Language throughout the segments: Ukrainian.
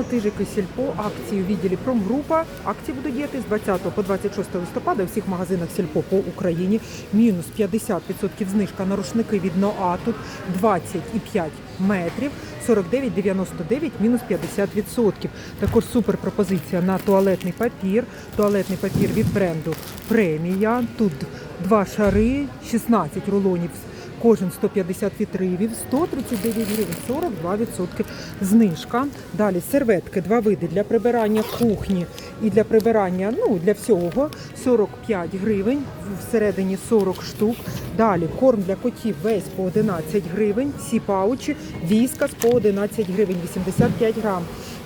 магазину Тижики Сільпо акції у відділі Промгрупа. Акції будуть діяти з 20 по 26 листопада у всіх магазинах Сільпо по Україні. Мінус 50% знижка на рушники від Ноа. Тут 25 метрів, 49,99, мінус 50%. Також супер пропозиція на туалетний папір. Туалетний папір від бренду Премія. Тут два шари, 16 рулонів Кожен 150 вітривів, 139 гривень, 42% знижка. Далі серветки, два види для прибирання кухні і для прибирання, ну, для всього, 45 гривень, всередині 40 штук. Далі корм для котів весь по 11 гривень, всі паучі, віскас по 11 гривень, 85 грам.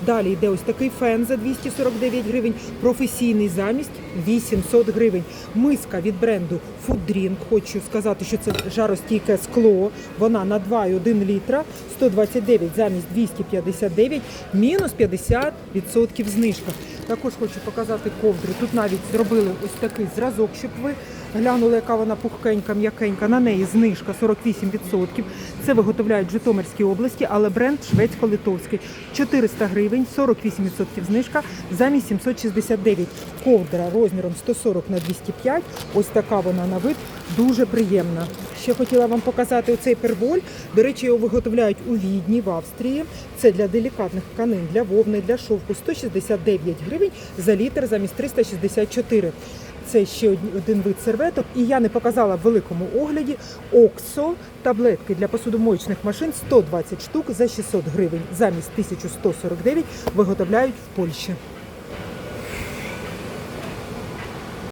Далі йде ось такий фен за 249 гривень, професійний замість 800 гривень. Миска від бренду Food Drink. Хочу сказати, що це жаростійке скло. Вона на 2,1 літра, 129 замість 259, мінус 50% знижка. Також хочу показати ковдру. Тут навіть зробили ось такий зразок, щоб ви глянули, яка вона пухкенька, м'якенька. На неї знижка 48%. Це виготовляють в Житомирській області, але бренд шведсько-литовський. 400 гривень, 48% знижка замість 769. Ковдра розміром 140 на 205. Ось така вона на вид, дуже приємна. Ще хотіла вам показати оцей перволь. До речі, його виготовляють у Відні, в Австрії. Це для делікатних тканин, для вовни, для шовку 169 гривень за літр замість 364. Це ще один вид серветок. І я не показала в великому огляді Оксо таблетки для посудомоєчних машин 120 штук за 600 гривень замість 1149 виготовляють в Польщі.